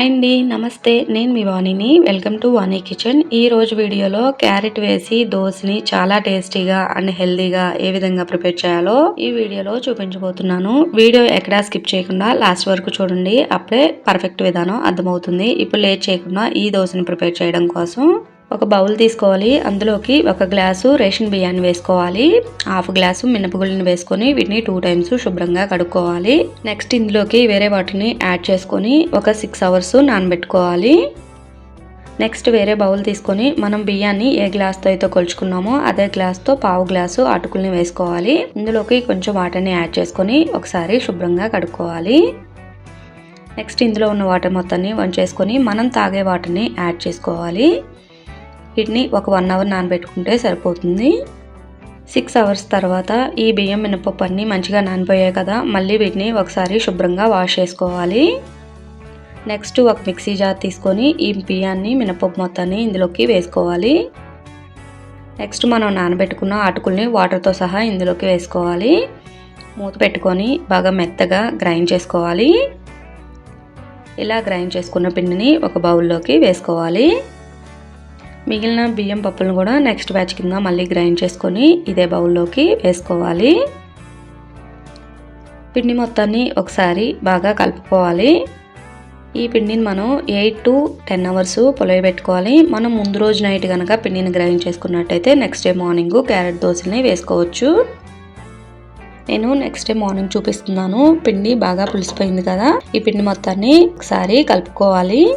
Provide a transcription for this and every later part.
Hi అండి నమస్తే. నేను మీ వాణిని. Welcome to Vani kitchen. ఈ రోజు వీడియోలో క్యారెట్ వేసి దోశని చాలా టేస్టీగా అండ్ హెల్దీగా ఏ విధంగా ప్రిపేర్ చేయాలో ఈ వీడియోలో చూపించబోతున్నాను. వీడియో ఎక్కడా స్కిప్ చేయకుండా లాస్ట్ వరకు చూడండి. అప్పుడే పర్ఫెక్ట్ విధానం అర్థమవుతుంది. ఇప్పుడు లేట్ చేయకుండా ఈ దోశని ప్రిపేర్ చేయడం కోసం ఒక బౌల్ తీసుకోవాలి. అందులోకి ఒక గ్లాసు రేషన్ బియ్యాన్ని వేసుకోవాలి. హాఫ్ గ్లాసు మినపగుళ్ళని వేసుకొని వీటిని టూ టైమ్స్ శుభ్రంగా కడుక్కోవాలి. నెక్స్ట్ ఇందులోకి వేరే వాటిని యాడ్ చేసుకొని ఒక సిక్స్ అవర్స్ నానబెట్టుకోవాలి. నెక్స్ట్ వేరే బౌల్ తీసుకొని మనం బియ్యాన్ని ఏ గ్లాస్తో అయితే కొలుచుకున్నామో అదే గ్లాస్తో పావు గ్లాసు అటుకుల్ని వేసుకోవాలి. ఇందులోకి కొంచెం వాటర్ని యాడ్ చేసుకొని ఒకసారి శుభ్రంగా కడుక్కోవాలి. నెక్స్ట్ ఇందులో ఉన్న వాటర్ మొత్తాన్ని వంచేసుకొని మనం తాగే వాటర్ని యాడ్ చేసుకోవాలి. వీటిని ఒక వన్ అవర్ నానబెట్టుకుంటే సరిపోతుంది. సిక్స్ అవర్స్ తర్వాత ఈ బియ్యం మినపప్పు అన్నీ మంచిగా నానిపోయాయి కదా మళ్ళీ వీటిని ఒకసారి శుభ్రంగా వాష్ చేసుకోవాలి. నెక్స్ట్ ఒక మిక్సీ జార్ తీసుకొని ఈ బియ్యాన్ని మినపప్పు మొత్తాన్ని ఇందులోకి వేసుకోవాలి. నెక్స్ట్ మనం నానబెట్టుకున్న అటుకుల్ని వాటర్తో సహా ఇందులోకి వేసుకోవాలి. మూత పెట్టుకొని బాగా మెత్తగా గ్రైండ్ చేసుకోవాలి. ఇలా గ్రైండ్ చేసుకున్న పిండిని ఒక బౌల్లోకి వేసుకోవాలి. మిగిలిన బియ్యం పప్పులను కూడా నెక్స్ట్ బ్యాచ్ కింద మళ్ళీ గ్రైండ్ చేసుకొని ఇదే బౌల్లోకి వేసుకోవాలి. పిండి మొత్తాన్ని ఒకసారి బాగా కలుపుకోవాలి. ఈ పిండిని మనం ఎయిట్ టు టెన్ అవర్స్ పెట్టుకోవాలి. మనం ముందు రోజు నైట్ కనుక పిండిని గ్రైండ్ చేసుకున్నట్టయితే నెక్స్ట్ డే మార్నింగ్ క్యారెట్ దోశల్ని వేసుకోవచ్చు. నేను నెక్స్ట్ డే మార్నింగ్ చూపిస్తున్నాను. పిండి బాగా పులిసిపోయింది కదా. ఈ పిండి మొత్తాన్ని ఒకసారి కలుపుకోవాలి.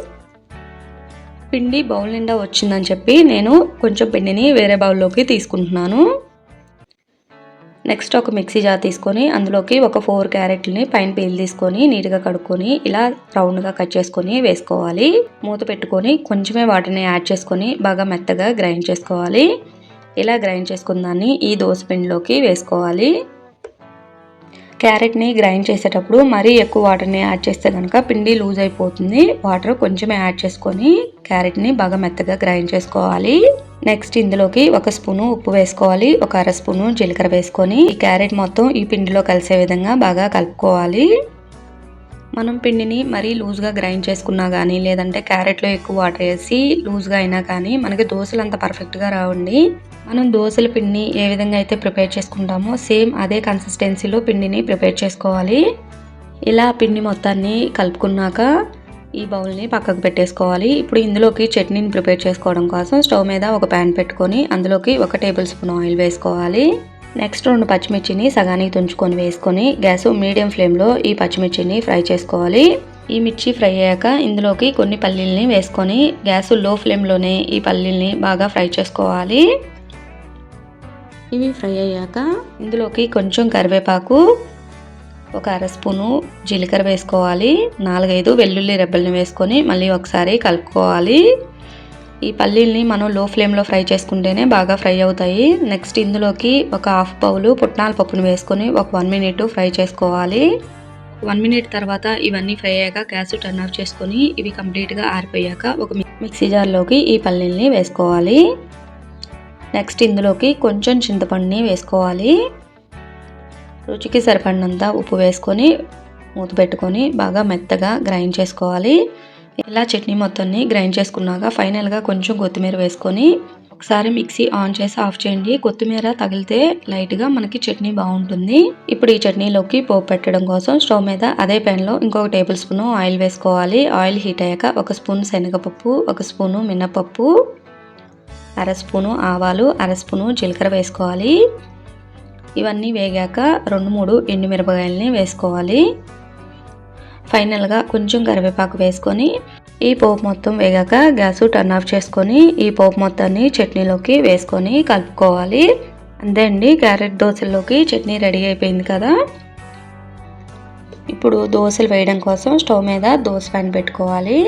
పిండి బౌల్ నిండా వచ్చిందని చెప్పి నేను కొంచెం పిండిని వేరే బౌల్లోకి తీసుకుంటున్నాను. నెక్స్ట్ ఒక మిక్సీ జార్ తీసుకొని అందులోకి ఒక ఫోర్ క్యారెట్లని పైన పీల్ తీసుకొని నీట్గా కడుక్కొని ఇలా రౌండ్గా కట్ చేసుకొని వేసుకోవాలి. మూత పెట్టుకొని కొంచెమే వాటిని యాడ్ చేసుకొని బాగా మెత్తగా గ్రైండ్ చేసుకోవాలి. ఇలా గ్రైండ్ చేసుకున్న దాన్ని ఈ దోశ పిండిలోకి వేసుకోవాలి. క్యారెట్ని గ్రైండ్ చేసేటప్పుడు మరీ ఎక్కువ వాటర్ని యాడ్ చేస్తే కనుక పిండి లూజ్ అయిపోతుంది. వాటర్ కొంచెమే యాడ్ చేసుకొని క్యారెట్ని బాగా మెత్తగా గ్రైండ్ చేసుకోవాలి. నెక్స్ట్ ఇందులోకి ఒక స్పూను ఉప్పు వేసుకోవాలి. ఒక అర స్పూను జీలకర్ర వేసుకొని ఈ క్యారెట్ మొత్తం ఈ పిండిలో కలిసే విధంగా బాగా కలుపుకోవాలి. మనం పిండిని మరీ లూజ్గా గ్రైండ్ చేసుకున్నా కానీ లేదంటే క్యారెట్లో ఎక్కువ వాటర్ వేసి లూజ్గా అయినా కానీ మనకి దోశలు అంత పర్ఫెక్ట్గా రావండి. మనం దోశల పిండిని ఏ విధంగా అయితే ప్రిపేర్ చేసుకుంటామో సేమ్ అదే కన్సిస్టెన్సీలో పిండిని ప్రిపేర్ చేసుకోవాలి. ఇలా పిండి మొత్తాన్ని కలుపుకున్నాక ఈ బౌల్ని పక్కకు పెట్టేసుకోవాలి. ఇప్పుడు ఇందులోకి చట్నీని ప్రిపేర్ చేసుకోవడం కోసం స్టవ్ మీద ఒక ప్యాన్ పెట్టుకొని అందులోకి ఒక టేబుల్ స్పూన్ ఆయిల్ వేసుకోవాలి. నెక్స్ట్ రెండు పచ్చిమిర్చిని సగానికి తుంచుకొని వేసుకొని గ్యాస్ మీడియం ఫ్లేమ్లో ఈ పచ్చిమిర్చిని ఫ్రై చేసుకోవాలి. ఈ మిర్చి ఫ్రై అయ్యాక ఇందులోకి కొన్ని పల్లీల్ని వేసుకొని గ్యాస్లో ఫ్లేమ్లోనే ఈ పల్లీల్ని బాగా ఫ్రై చేసుకోవాలి. ఇవి ఫ్రై అయ్యాక ఇందులోకి కొంచెం కరివేపాకు ఒక అర స్పూను జీలకర్ర వేసుకోవాలి నాలుగైదు వెల్లుల్లి రెబ్బల్ని వేసుకొని మళ్ళీ ఒకసారి కలుపుకోవాలి. ఈ పల్లీల్ని మనం లో ఫ్లేమ్లో ఫ్రై చేసుకుంటేనే బాగా ఫ్రై అవుతాయి. నెక్స్ట్ ఇందులోకి ఒక హాఫ్ బౌలు పుట్నాల పప్పును వేసుకొని ఒక వన్ మినిట్ ఫ్రై చేసుకోవాలి. వన్ మినిట్ తర్వాత ఇవన్నీ ఫ్రై అయ్యాక గ్యాస్ టర్న్ ఆఫ్ చేసుకొని ఇవి కంప్లీట్గా ఆరిపోయాక ఒక మిక్సీ జార్లోకి ఈ పల్లీల్ని వేసుకోవాలి. నెక్స్ట్ ఇందులోకి కొంచెం చింతపండుని వేసుకోవాలి. రుచికి సరిపడినంత ఉప్పు వేసుకొని మూత పెట్టుకొని బాగా మెత్తగా గ్రైండ్ చేసుకోవాలి. ఇలా చట్నీ మొత్తాన్ని గ్రైండ్ చేసుకున్నాక ఫైనల్గా కొంచెం కొత్తిమీర వేసుకొని ఒకసారి మిక్సీ ఆన్ చేసి ఆఫ్ చేయండి. కొత్తిమీర తగిలితే లైట్గా మనకి చట్నీ బాగుంటుంది. ఇప్పుడు ఈ చట్నీలోకి పోపు పెట్టడం కోసం స్టవ్ మీద అదే పెన్లో ఇంకొక టేబుల్ స్పూన్ ఆయిల్ వేసుకోవాలి. ఆయిల్ హీట్ అయ్యాక ఒక స్పూన్ శనగపప్పు ఒక స్పూను మినపప్పు అర స్పూను ఆవాలు అర స్పూను జీలకర్ర వేసుకోవాలి. ఇవన్నీ వేగాక రెండు మూడు ఎండుమిరపకాయలని వేసుకోవాలి. ఫైనల్గా కొంచెం కరివేపాకు వేసుకొని ఈ పోపు మొత్తం వేగాక గ్యాస్ టర్న్ ఆఫ్ చేసుకొని ఈ పోపు మొత్తాన్ని చట్నీలోకి వేసుకొని కలుపుకోవాలి. అంతే అండి క్యారెట్ దోశల్లోకి చట్నీ రెడీ అయిపోయింది కదా. ఇప్పుడు దోశలు వేయడం కోసం స్టవ్ మీద దోశ ప్యాన్ పెట్టుకోవాలి.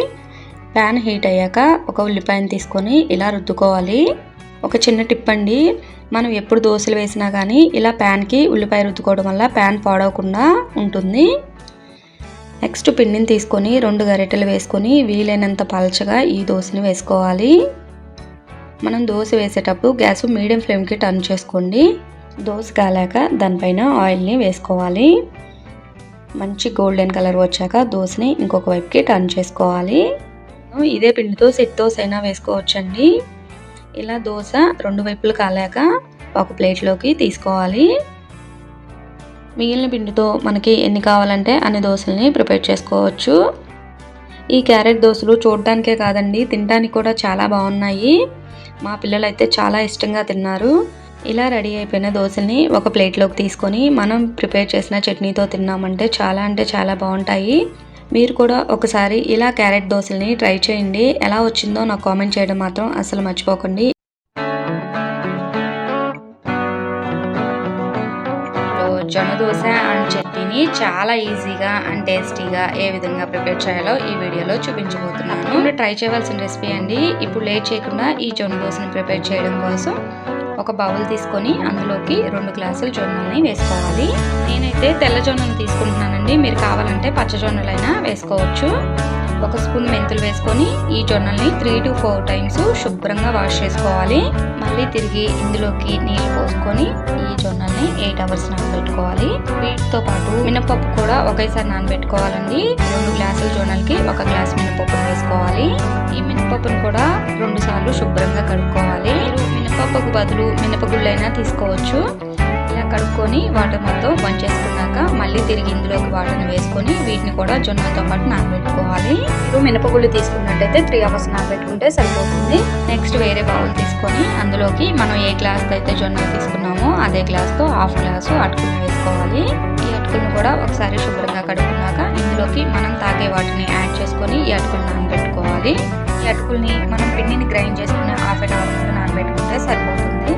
ప్యాన్ హీట్ అయ్యాక ఒక ఉల్లిపాయను తీసుకొని ఇలా రుద్దుకోవాలి. ఒక చిన్న టిప్ అండి మనం ఎప్పుడు దోశలు వేసినా కానీ ఇలా ప్యాన్కి ఉల్లిపాయ రుద్దుకోవడం వల్ల ప్యాన్ పాడవకుండా ఉంటుంది. నెక్స్ట్ పిండిని తీసుకొని రెండు గరిటెలు వేసుకొని వీలైనంత పలచగా ఈ దోశని వేసుకోవాలి. మనం దోశ వేసేటప్పుడు గ్యాస్ మీడియం ఫ్లేమ్కి టర్న్ చేసుకోండి. దోశ కాలాక దానిపైన ఆయిల్ని వేసుకోవాలి. మంచి గోల్డెన్ కలర్ వచ్చాక దోశని ఇంకొక వైపుకి టర్న్ చేసుకోవాలి. ఇదే పిండితో సెట్ దోశ అయినా వేసుకోవచ్చండి. ఇలా దోశ రెండు వైపులు కాలాక ఒక ప్లేట్లోకి తీసుకోవాలి. మిగిలిన పిండితో మనకి ఎన్ని కావాలంటే అన్ని దోశల్ని ప్రిపేర్ చేసుకోవచ్చు. ఈ క్యారెట్ దోశలు చూడడానికే కాదండి తినడానికి కూడా చాలా బాగున్నాయి. మా పిల్లలు అయితే చాలా ఇష్టంగా తిన్నారు. ఇలా రెడీ అయిపోయిన దోశల్ని ఒక ప్లేట్లోకి తీసుకొని మనం ప్రిపేర్ చేసిన చట్నీతో తిన్నామంటే చాలా అంటే చాలా బాగుంటాయి. మీరు కూడా ఒకసారి ఇలా క్యారెట్ దోశల్ని ట్రై చేయండి. ఎలా వచ్చిందో నాకు కామెంట్ చేయడం మాత్రం అసలు మర్చిపోకండి. జొన్న దోశ అండ్ చట్నీని చాలా ఈజీగా అండ్ టేస్టీగా ఏ విధంగా ప్రిపేర్ చేయాలో ఈ వీడియోలో చూపించబోతున్నాను. ట్రై చేయవలసిన రెసిపీ అండి. ఇప్పుడు లేట్ చేయకుండా ఈ జొన్న దోశని ప్రిపేర్ చేయడం కోసం ఒక బౌల్ తీసుకొని అందులోకి రెండు గ్లాసులు జొన్నల్ని వేసుకోవాలి. నేనైతే తెల్ల జొన్నలు తీసుకుంటున్నానండి. మీరు కావాలంటే పచ్చ జొన్నలైనా వేసుకోవచ్చు. ఒక స్పూన్ మెంతులు వేసుకొని ఈ జొన్నల్ని త్రీ టు ఫోర్ టైమ్స్ శుభ్రంగా వాష్ చేసుకోవాలి. మళ్ళీ తిరిగి ఇందులోకి నీళ్ళు పోసుకొని ఈ జొన్నల్ని ఎయిట్ అవర్స్ నానబెట్టుకోవాలి. వీటితో పాటు మినపప్పు కూడా ఒకేసారి నానబెట్టుకోవాలండి. రెండు గ్లాసుల జొన్నలకి ఒక గ్లాస్ మినపప్పు వేసుకోవాలి. ఈ మినపప్పును కూడా రెండు సార్లు శుభ్రంగా కడుక్కోవాలి. మినపప్పుకు బదులు మినపగుళ్ళైనా తీసుకోవచ్చు. కడుక్కొని వాటర్ మొత్తం వంచేసుకున్నాక మళ్ళీ తిరిగి ఇందులోకి వాటర్ని వేసుకొని వీటిని కూడా జొన్నతో పాటు నానబెట్టుకోవాలి. ఇప్పుడు మినపగుళ్ళు తీసుకున్నట్టయితే త్రీ అవర్స్ నానబెట్టుకుంటే సరిపోతుంది. నెక్స్ట్ వేరే బౌల్ తీసుకొని అందులోకి మనం ఏ గ్లాస్ అయితే జొన్న తీసుకున్నామో అదే గ్లాస్తో హాఫ్ గ్లాసు అటుకులు వేసుకోవాలి. ఈ అటుకులను కూడా ఒకసారి శుభ్రంగా కడుక్కున్నాక ఇందులోకి మనం తాగే వాటిని యాడ్ చేసుకొని ఈ అటుకులు నానబెట్టుకోవాలి. ఈ అటుకుల్ని మనం పిండిని గ్రైండ్ చేసుకుని హాఫ్ అన్ అవర్ నానబెట్టుకుంటే సరిపోతుంది.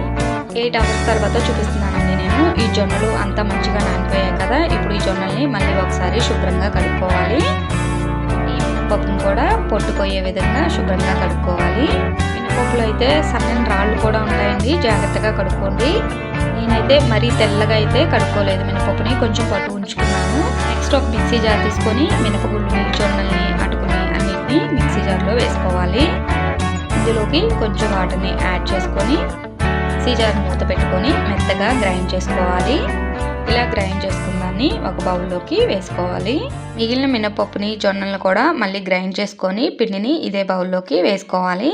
ఎయిట్ అవర్స్ తర్వాత చూపిస్తున్నాను నేను ఈ జొన్నలు అంతా మంచిగా నానిపోయాయి కదా ఇప్పుడు ఈ జొన్నల్ని మళ్ళీ ఒకసారి శుభ్రంగా కడుక్కోవాలి. ఈ మినపప్పును కూడా పొట్టుపోయే విధంగా శుభ్రంగా కడుక్కోవాలి. మినపప్పులు అయితే సన్నని రాళ్ళు కూడా ఉంటాయండి జాగ్రత్తగా కడుక్కోండి. నేనైతే మరీ తెల్లగా అయితే కడుక్కోలేదు మినపప్పుని కొంచెం పట్టు ఉంచుకున్నాను. నెక్స్ట్ ఒక మిక్సీ జార్ తీసుకొని మినపగుళ్ళని జొన్నల్ని అటుకుని అన్నిటిని మిక్సీ జార్లో వేసుకోవాలి. ఇందులోకి కొంచెం వాటర్ని యాడ్ చేసుకొని మిక్సీ జార్ మూత పెట్టుకొని మెత్తగా గ్రైండ్ చేసుకోవాలి. ఇలా గ్రైండ్ చేసుకున్న దాన్ని ఒక బౌల్లోకి వేసుకోవాలి. మిగిలిన మినపప్పుని జొన్నలను కూడా మళ్ళీ గ్రైండ్ చేసుకొని పిండిని ఇదే బౌల్లోకి వేసుకోవాలి.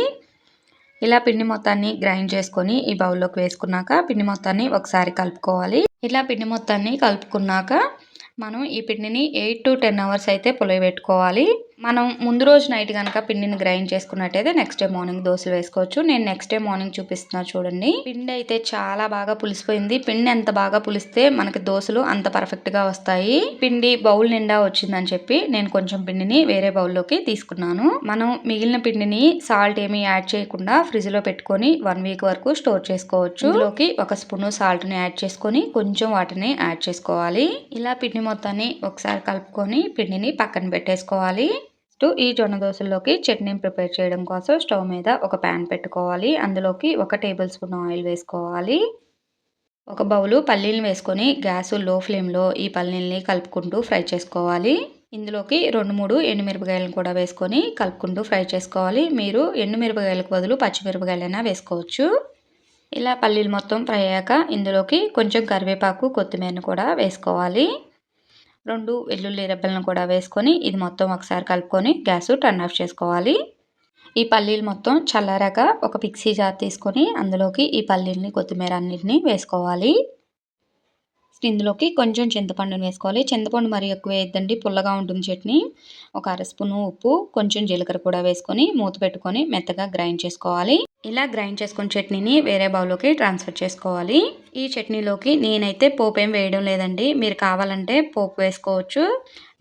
ఇలా పిండి మొత్తాన్ని గ్రైండ్ చేసుకొని ఈ బౌల్లోకి వేసుకున్నాక పిండి మొత్తాన్ని ఒకసారి కలుపుకోవాలి. ఇలా పిండి మొత్తాన్ని కలుపుకున్నాక మనం ఈ పిండిని ఎయిట్ టు టెన్ అవర్స్ అయితే పెట్టుకోవాలి మనం ముందు రోజు నైట్ కనుక పిండిని గ్రైండ్ చేసుకున్నట్టయితే నెక్స్ట్ డే మార్నింగ్ దోశలు వేసుకోవచ్చు. నేను నెక్స్ట్ డే మార్నింగ్ చూపిస్తున్నా చూడండి. పిండి అయితే చాలా బాగా పులిసిపోయింది. పిండి ఎంత బాగా పులిస్తే మనకి దోశలు అంత పర్ఫెక్ట్గా వస్తాయి. పిండి బౌల్ నిండా వచ్చిందని చెప్పి నేను కొంచెం పిండిని వేరే బౌల్లోకి తీసుకున్నాను. మనం మిగిలిన పిండిని సాల్ట్ ఏమీ యాడ్ చేయకుండా ఫ్రిడ్జ్లో పెట్టుకొని వన్ వీక్ వరకు స్టోర్ చేసుకోవచ్చు. ఇందులోకి ఒక స్పూన్ సాల్ట్ని యాడ్ చేసుకొని కొంచెం వాటిని యాడ్ చేసుకోవాలి. ఇలా పిండి మొత్తాన్ని ఒకసారి కలుపుకొని పిండిని పక్కన పెట్టేసుకోవాలి. నెక్స్ట్ ఈ జొన్న దోశల్లోకి చట్నీ ప్రిపేర్ చేయడం కోసం స్టవ్ మీద ఒక ప్యాన్ పెట్టుకోవాలి. అందులోకి ఒక టేబుల్ స్పూన్ ఆయిల్ వేసుకోవాలి. ఒక బౌలు పల్లీలు వేసుకొని గ్యాస్లో ఫ్లేమ్లో ఈ పల్లీల్ని కలుపుకుంటూ ఫ్రై చేసుకోవాలి. ఇందులోకి రెండు మూడు ఎండుమిరపకాయలను కూడా వేసుకొని కలుపుకుంటూ ఫ్రై చేసుకోవాలి. మీరు ఎండుమిరపకాయలకు బదులు పచ్చిమిరపకాయలైనా వేసుకోవచ్చు. ఇలా పల్లీలు మొత్తం ఫ్రై అయ్యాక ఇందులోకి కొంచెం కరివేపాకు కొత్తిమీరను కూడా వేసుకోవాలి. రెండు వెల్లుల్లి రెబ్బలను కూడా వేసుకొని ఇది మొత్తం ఒకసారి కలుపుకొని గ్యాస్ టర్న్ ఆఫ్ చేసుకోవాలి. ఈ పల్లీలు మొత్తం చల్లారాక ఒక మిక్సీ జార్ తీసుకొని అందులోకి ఈ పల్లీలని కొత్తిమీర అన్నింటినీ వేసుకోవాలి. ఇందులోకి కొంచెం చింతపండుని వేసుకోవాలి. చింతపండు మరీ ఎక్కువ వేయద్దండి పుల్లగా ఉంటుంది చట్నీ. ఒక అర స్పూను ఉప్పు కొంచెం జీలకర్ర కూడా వేసుకొని మూత పెట్టుకొని మెత్తగా గ్రైండ్ చేసుకోవాలి. ఇలా గ్రైండ్ చేసుకున్న చట్నీని వేరే బౌల్లోకి ట్రాన్స్ఫర్ చేసుకోవాలి. ఈ చట్నీలోకి నేనైతే పోపు ఏం వేయడం లేదండి. మీరు కావాలంటే పోపు వేసుకోవచ్చు.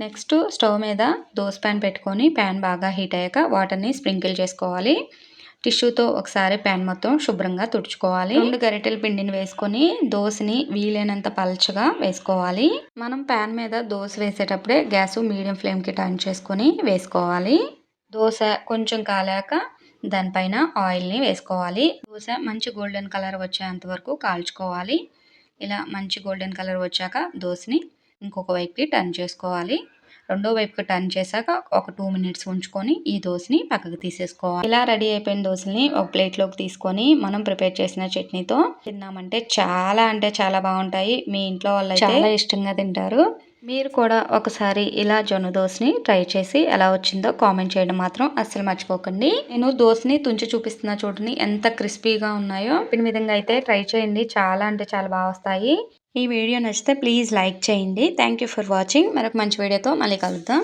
నెక్స్ట్ స్టవ్ మీద దోశ ప్యాన్ పెట్టుకొని ప్యాన్ బాగా హీట్ అయ్యాక వాటర్ని స్ప్రింకిల్ చేసుకోవాలి. టిష్యూతో ఒకసారి ప్యాన్ మొత్తం శుభ్రంగా తుడుచుకోవాలి. రెండు గరిటెల పిండిని వేసుకొని దోశని వీలైనంత పల్చగా వేసుకోవాలి. మనం ప్యాన్ మీద దోశ వేసేటప్పుడే గ్యాస్ మీడియం ఫ్లేమ్కి టర్న్ చేసుకొని వేసుకోవాలి. దోశ కొంచెం కాలాక దానిపైన ఆయిల్ని వేసుకోవాలి. దోశ మంచి గోల్డెన్ కలర్ వచ్చేంత వరకు కాల్చుకోవాలి. ఇలా మంచి గోల్డెన్ కలర్ వచ్చాక దోశని ఇంకొక వైపుకి టర్న్ చేసుకోవాలి. రెండో వైపుకి టర్న్ చేశాక ఒక టూ మినిట్స్ ఉంచుకొని ఈ దోశని పక్కకు తీసేసుకోవాలి. ఇలా రెడీ అయిపోయిన దోశని ఒక ప్లేట్లోకి తీసుకొని మనం ప్రిపేర్ చేసిన చట్నీతో తిన్నామంటే చాలా అంటే చాలా బాగుంటాయి. మీ ఇంట్లో వాళ్ళు చాలా ఇష్టంగా తింటారు. మీరు కూడా ఒకసారి ఇలా జొన్న దోశని ట్రై చేసి ఎలా వచ్చిందో కామెంట్ చేయడం మాత్రం అస్సలు మర్చిపోకండి. నేను దోశని తుంచి చూపిస్తున్నా చూడండి ఎంత క్రిస్పీగా ఉన్నాయో ఈ విధంగా అయితే ట్రై చేయండి. చాలా అంటే చాలా బాగా వస్తాయి. ఈ వీడియో నచ్చితే ప్లీజ్ లైక్ చేయండి. Thank for watching. మరొక మంచి వీడియోతో మళ్ళీ కలుద్దాం.